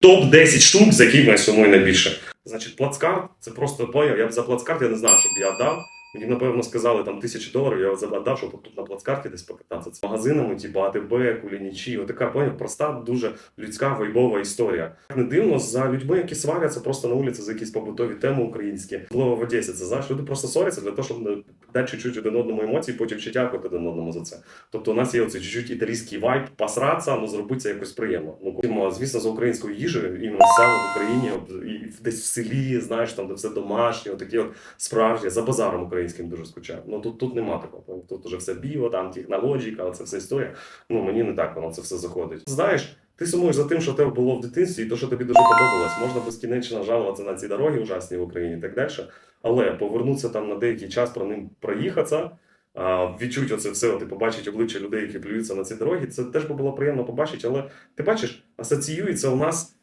топ 10 штук, за які я сумує найбільше. Значить, плацкарт, це просто плеєр. Я б за плацкарт я не знаю, щоб я дав. Мені, напевно, сказали там тисячі доларів, я задав, щоб тут на плацкарті десь покататися. З магазинами, типу АТБ, Кулінічі. Отака поняв, проста, дуже людська вайбова історія. Не дивно за людьми, які сваряться просто на вулиці за якісь побутові теми українські. Було в Одесі. Це знаєш, люди просто сваряться для того, щоб е, дати чуть-чуть один одному емоції, потім ще дякувати один одному за це. Тобто у нас є оцей чуть-чуть італійський вайб, посратися, ну зробити це якось приємно. Ну звісно, за українською їжею, іменно саме в Україні, десь в селі, знаєш, там де все домашнє, такі от справжні, за базаром українським дуже скучаю. Ну тут тут нема такого. Тут уже все біо, там технологіка, це все історія. Ну мені не так воно це все заходить. Знаєш. Ти сумуєш за тим, що тебе було в дитинстві, і то, що тобі дуже подобалось. Можна безкінечно жалуватися на ці дороги ужасні в Україні і так далі. Але повернутися там на деякий час про ним проїхатися, а, відчути оце все, ти побачить обличчя людей, які плюються на ці дороги. Це теж би було приємно побачити. Але ти бачиш, асоціюється у нас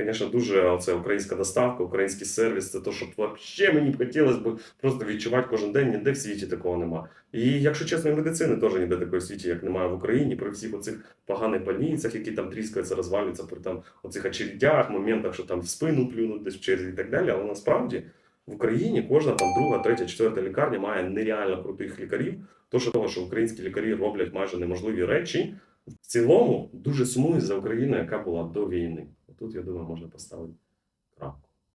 Звісно, дуже оце українська доставка, український сервіс, це те, що взагалі мені б хотілося б просто відчувати кожен день, ніде в світі такого нема. І якщо чесно, і медицини теж ніде такої в світі, як немає в Україні, при всіх оцих поганих больницях, які там тріскаються, розвалюються, при там оцих очередях, моментах, що там в спину плюнуть десь в і так далі. Але насправді в Україні кожна там друга, третя, четверта лікарня має нереально крутих лікарів. То, що того, що українські лікарі роблять майже неможливі речі, в цілому дуже сумую за Україну, яка була до війни. Тут, я думаю, можна поставити крапку.